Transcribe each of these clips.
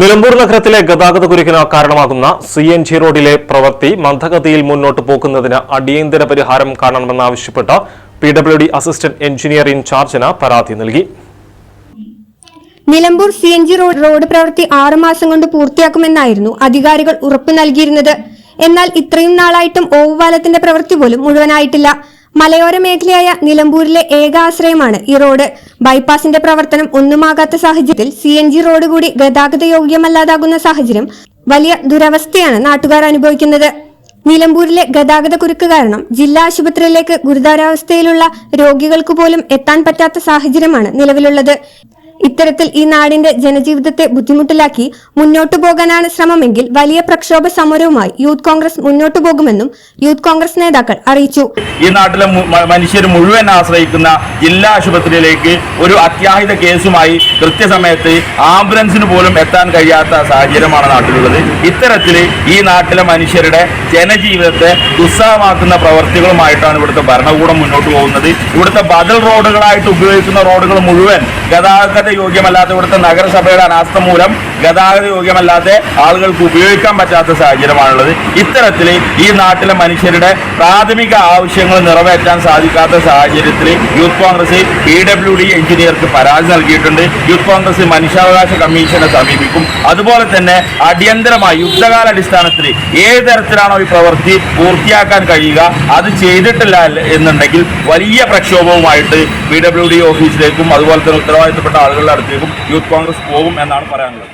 Nilambur നഗരത്തിലെ ഗതാഗത കുരുക്കിന് കാരണമാകുന്ന സി എൻ ജി റോഡിലെ പ്രവൃത്തി മന്ദഗതിയിൽ മുന്നോട്ട് പോകുന്നതിന് അടിയന്തര പരിഹാരം കാണണമെന്നാവശ്യപ്പെട്ട് P W D assistant engineer ഇൻചാർജിന് പരാതി നൽകി. Nilambur C N G road road പ്രവൃത്തി ആറുമാസം കൊണ്ട് പൂർത്തിയാക്കുമെന്നായിരുന്നു അധികാരികൾ ഉറപ്പു നൽകിയിരുന്നത്. എന്നാൽ ഇത്രയും നാളായിട്ടും ഓവുപാലത്തിന്റെ പ്രവൃത്തി പോലും മുഴുവനായിട്ടില്ല. മലയോര മേഖലയായ നിലമ്പൂരിലെ ഏക ആശ്രയമാണ് ഈ റോഡ്. ബൈപ്പാസിന്റെ പ്രവർത്തനം ഒന്നുമാകാത്ത സാഹചര്യത്തിൽ സി എൻ ജി റോഡ് കൂടി ഗതാഗത യോഗ്യമല്ലാതാകുന്ന സാഹചര്യം വലിയ ദുരവസ്ഥയാണ് നാട്ടുകാർ അനുഭവിക്കുന്നത്. നിലമ്പൂരിലെ ഗതാഗത കുരുക്ക് കാരണം ജില്ലാ ആശുപത്രിയിലേക്ക് ഗുരുതരാവസ്ഥയിലുള്ള രോഗികൾക്ക് പോലും എത്താൻ പറ്റാത്ത സാഹചര്യമാണ് നിലവിലുള്ളത്. ഇത്തരത്തിൽ ഈ നാടിന്റെ ജനജീവിതത്തെ ബുദ്ധിമുട്ടിലാക്കി മുന്നോട്ടു പോകാനാണ് ശ്രമമെങ്കിൽ വലിയ പ്രക്ഷോഭ സമരവുമായി യൂത്ത് കോൺഗ്രസ് മുന്നോട്ടു പോകുമെന്നും യൂത്ത് കോൺഗ്രസ് നേതാക്കൾ അറിയിച്ചു. ഈ നാട്ടിലെ മനുഷ്യർ മുഴുവൻ ആശ്രയിക്കുന്ന ജില്ലാ ആശുപത്രിയിലേക്ക് ഒരു അത്യാഹിത കേസുമായി കൃത്യസമയത്ത് ആംബുലൻസിന് പോലും എത്താൻ കഴിയാത്ത സാഹചര്യമാണ് നാട്ടിലുള്ളത്. ഇത്തരത്തിൽ ഈ നാട്ടിലെ മനുഷ്യരുടെ ജനജീവിതത്തെ ദുസ്സഹമാക്കുന്ന പ്രവർത്തികളുമായിട്ടാണ് ഇവിടുത്തെ ഭരണകൂടം മുന്നോട്ട് പോകുന്നത്. ഇവിടുത്തെ ബദൽ റോഡുകളായിട്ട് ഉപയോഗിക്കുന്ന റോഡുകൾ മുഴുവൻ ഗതാഗത യോഗ്യമല്ലാത്ത ഇവിടുത്തെ നഗരസഭയുടെ അനാസ്ഥ മൂലം ഗതാഗത യോഗ്യമല്ലാത്ത ആളുകൾക്ക് ഉപയോഗിക്കാൻ പറ്റാത്ത സാഹചര്യമാണുള്ളത്. ഇത്തരത്തിൽ ഈ നാട്ടിലെ മനുഷ്യരുടെ പ്രാഥമിക ആവശ്യങ്ങൾ നിറവേറ്റാൻ സാധിക്കാത്ത സാഹചര്യത്തിൽ youth Congress P W D എഞ്ചിനീയർക്ക് പരാതി നൽകിയിട്ടുണ്ട്. യൂത്ത് കോൺഗ്രസ് മനുഷ്യാവകാശ കമ്മീഷനെ സമീപിക്കും. അതുപോലെ തന്നെ അടിയന്തരമായി യുദ്ധകാലാടിസ്ഥാനത്തിൽ ഏത് തരത്തിലാണോ ഈ പ്രവൃത്തി പൂർത്തിയാക്കാൻ കഴിയുക അത് ചെയ്തിട്ടില്ല എന്നുണ്ടെങ്കിൽ വലിയ പ്രക്ഷോഭവുമായിട്ട് പി ഡബ്ല്യു ഡി ഓഫീസിലേക്കും അതുപോലെ തന്നെ ഉത്തരവാദിത്തപ്പെട്ട ആളുകളുടെ അടുത്തേക്കും യൂത്ത് കോൺഗ്രസ് പോകും എന്നാണ് പറയാനുള്ളത്.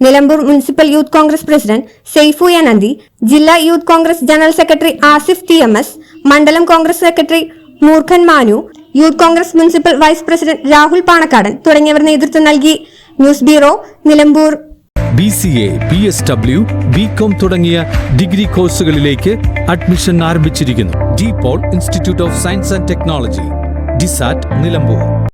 Nilambur municipal youth Congress president Saifu Ananthi ജില്ലാ youth Congress general secretary Asif T M S മണ്ഡലം Congress secretary Moorkhan Manu youth Congress municipal vice president Rahul Panakkadan തുടങ്ങിയവർ നേതൃത്വം നൽകി. News bureau Nilambur. B C A B S W B com തുടങ്ങിയ degree കോഴ്സുകളിലേക്ക് admission ആരംഭിച്ചിരിക്കുന്നു. De Paul institute of science and technology DiSAT Nilambur.